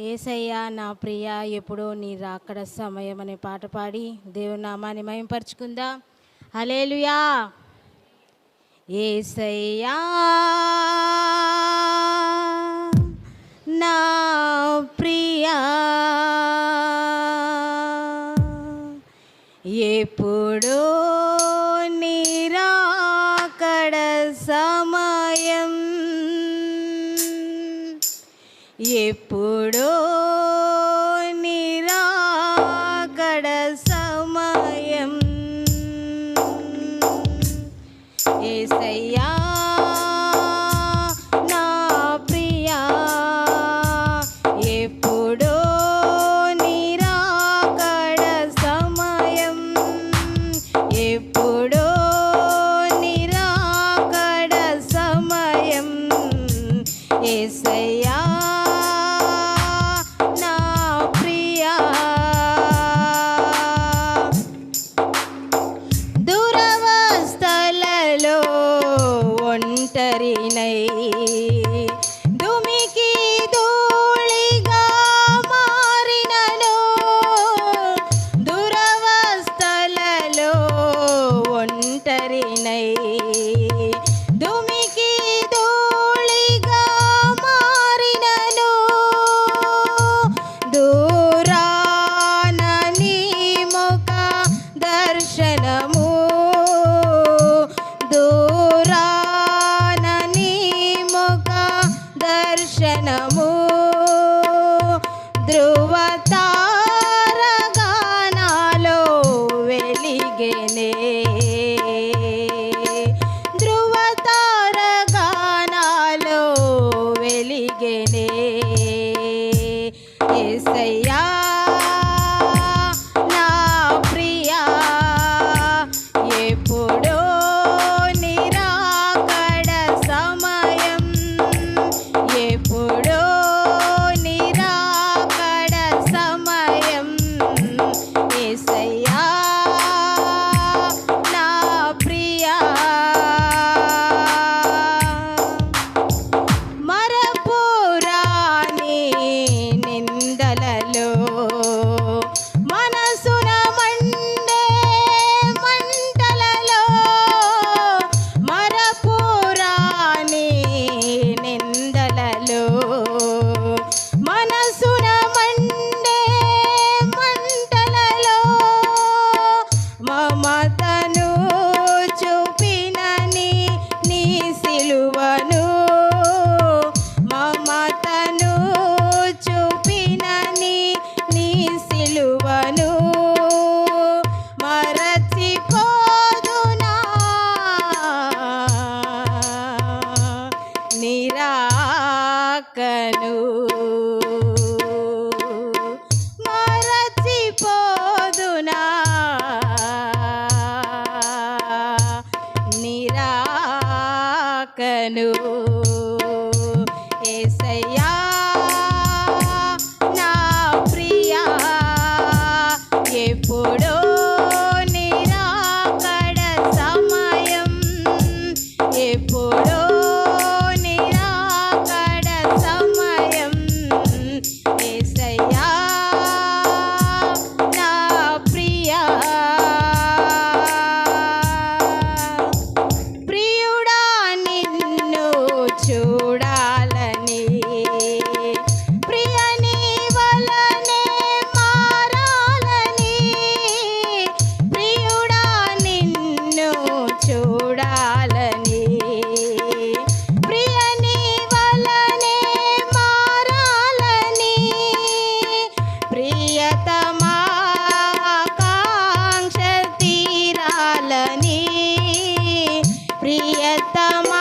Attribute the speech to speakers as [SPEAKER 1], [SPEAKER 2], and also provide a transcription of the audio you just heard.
[SPEAKER 1] ఏసయ్యా నా ప్రియ ఎప్పుడో నీ రాకడ సమయం అనే పాట పాడి దేవుని నామాన్ని మయంపరుచుకుందా హలేలుయా ఏసయ్యా నా ప్రియా ఎప్పుడో ఎప్పుడో मारी नहीं दुमिकी धूलिग मारिननु दूराननी मुख दर्शनमु दूराननी मुख दर्शनमु వెలిగెనే ధృవతారగానాలో వెలిగెనే. ఏసయ్యా. సిలువను మరచిపోదునా. నిరాకను. మరచిపోదునా. నిరాకను. tão